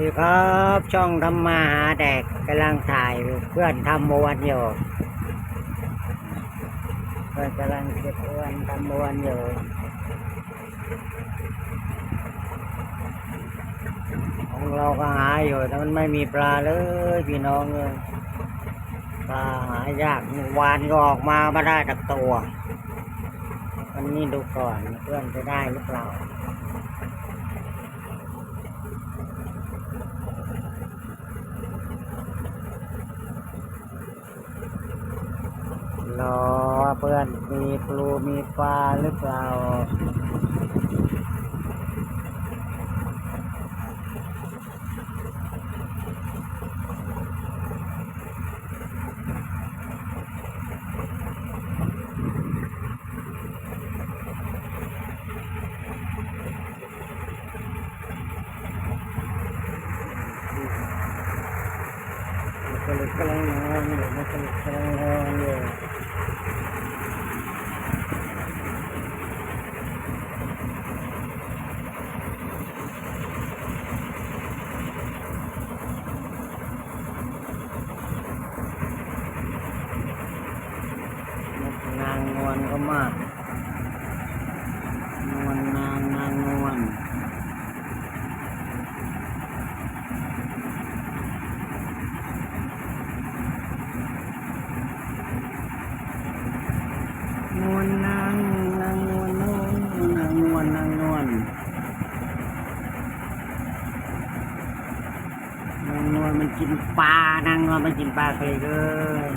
ดีครับช่องทำมาหาแดกกำลังถ่ายเพื่อนทำมวนอยู่เพื่อนกำลังเก็บอวนทำมวนอยู่ของเราก็หาอยู่แต่มันไม่มีปลาเลยพี่น้องเลยปลาหายากวานก็ออกมาไม่ได้ตักตัววันนี้ดูก่อนเพื่อนจะได้หรือเปล่า ร อเพื่อนมีปลูมีปลาหรือเปล่าก็เลยกำลังนอนอยู่มันก็เลยกำลังนอนอยู่นางน วลก็มากนวลนางนางนวลนวลนางนางนวลนวลนางนวลนางนวลนางนวลมันกินปลานางนวลมันกินปลาเคยเลย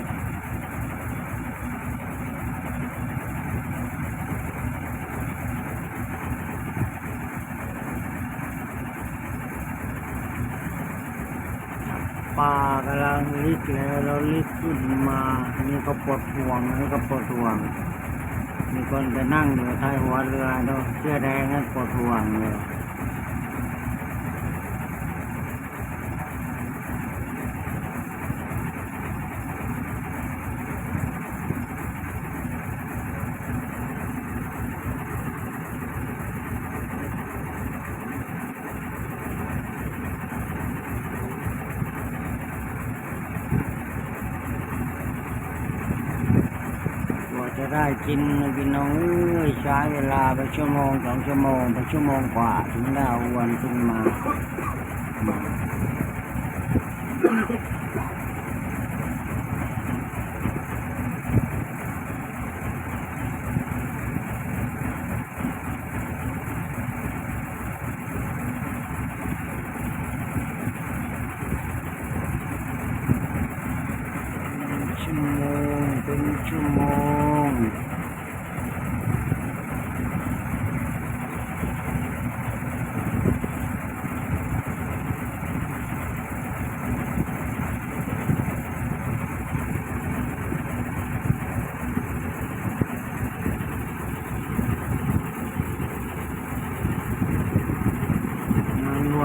กำลังลิกแล้วเราลิกขึ้นมานี่ก็ปลดห่วงนี่ก็ปลดห่วง มีคนไปนั่งอยู่ท้ายหัวเรือเราเสื้อแดงนั่นปวดห่วงเลย ได้กินนะพี่น้องเอ้ยใช้เวลาไปชั่วโมงสองชั่วโมงไปชั่วโมงกว่าถึงได้เอาวันขึ้นมามาชั่วโมงเป็นชั่วโมง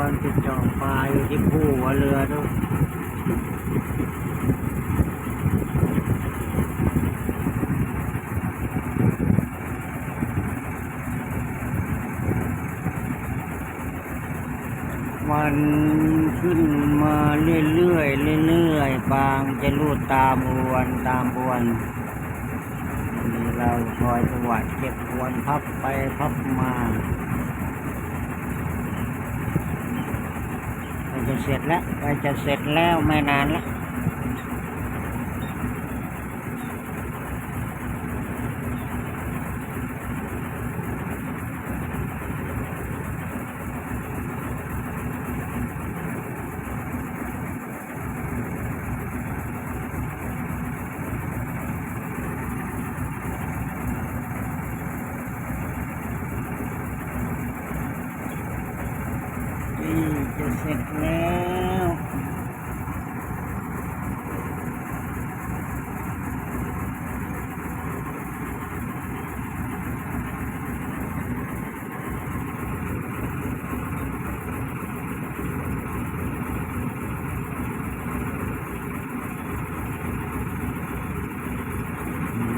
นางนติดจ่อปลาอยู่ที่ผู้หัวเรือด้วยมันขึ้นมาเรื่อยๆเรื่อยๆปางจะลูดตามอวนตามอวนนี่เราคอยสวัสดเก็บวนพับไปพับมาใกล้ จะเสร็จแล้วใกล้จะเสร็จแล้วไม่นานแล้ว นี่ จะเสร็จแล้ว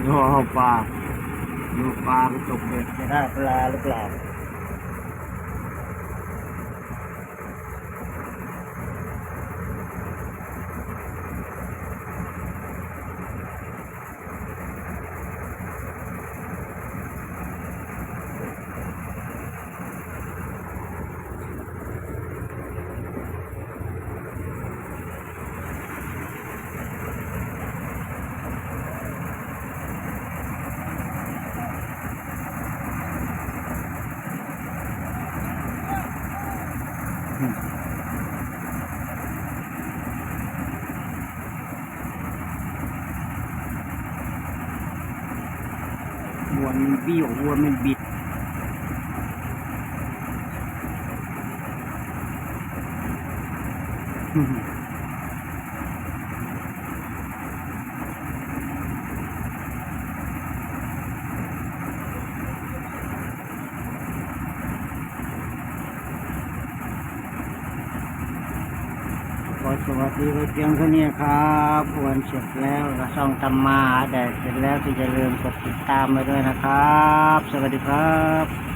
ดูปลาดูปลาไปตกเบ็ดจะได้ปลาหรือเปล่า วมันเบี้ยววัวมันบิดอืม สวัสดีไว้เพียงเท่านี้ครับควนเสร็จแล้วกระซองธรรมาหาแดดเสร็จแล้วที่จะลืมกดติดตามไปด้วยนะครับ สวัสดีครับ